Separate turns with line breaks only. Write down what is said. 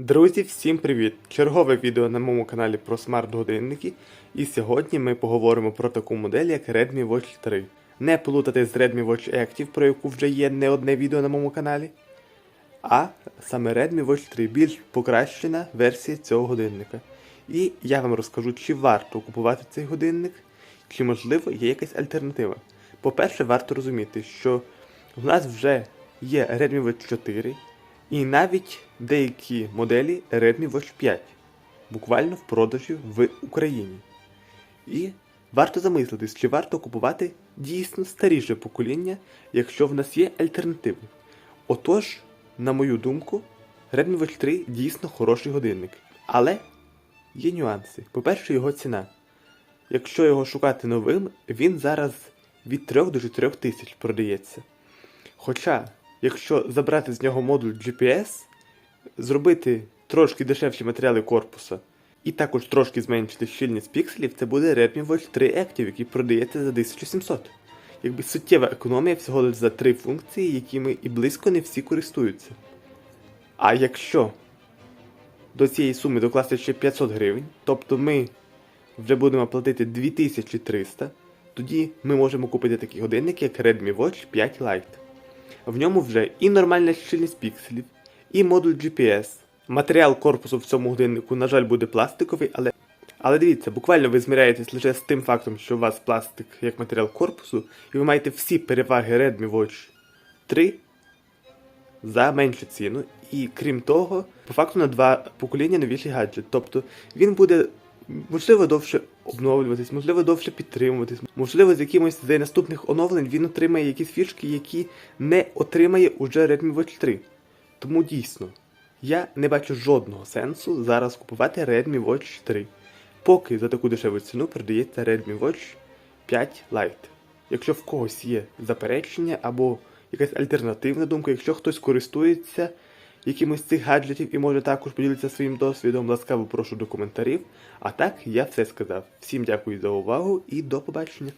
Друзі, всім привіт! Чергове відео на моєму каналі про смарт-годинники. І сьогодні ми поговоримо про таку модель, як Redmi Watch 3. Не плутати з Redmi Watch Active, про яку вже є не одне відео на моєму каналі. А саме Redmi Watch 3 більш покращена версія цього годинника. І я вам розкажу, чи варто купувати цей годинник, чи можливо є якась альтернатива. По-перше, варто розуміти, що в нас вже є Redmi Watch 4 і навіть деякі моделі Redmi Watch 5 буквально в продажі в Україні. І варто замислитись, чи варто купувати дійсно старіше покоління, якщо в нас є альтернативи. Отож, на мою думку, Redmi Watch 3 дійсно хороший годинник. Але є нюанси. По-перше, його ціна. Якщо його шукати новим, він зараз від 3 до 4 тисяч продається. Хоча, якщо забрати з нього модуль GPS, зробити трошки дешевші матеріали корпуса і також трошки зменшити щільність пікселів, це буде Redmi Watch 3 Active, який продається за 1700. Якби суттєва економія всього лише за три функції, якими і близько не всі користуються. А якщо до цієї суми докласти ще 500 гривень, тобто ми вже будемо платити 2300, тоді ми можемо купити такий годинник, як Redmi Watch 5 Lite. В ньому вже і нормальна щільність пікселів, і модуль GPS. Матеріал корпусу в цьому годиннику, на жаль, буде пластиковий, але. Але дивіться, буквально ви зміряєтесь лише з тим фактом, що у вас пластик як матеріал корпусу, і ви маєте всі переваги Redmi Watch 3 за меншу ціну. І крім того, по факту на два покоління новіший гаджет. Тобто він буде можливо довше обновлюватись, можливо, довше підтримуватись, можливо, з якимось з наступних оновлень він отримає якісь фішки, які не отримає уже Redmi Watch 3. Тому дійсно, я не бачу жодного сенсу зараз купувати Redmi Watch 3. Поки за таку дешеву ціну продається Redmi Watch 5 Lite. Якщо в когось є заперечення або якась альтернативна думка, якщо хтось користується якимось цих гаджетів і може також поділитися своїм досвідом, ласкаво прошу до коментарів. А так, я все сказав. Всім дякую за увагу і до побачення.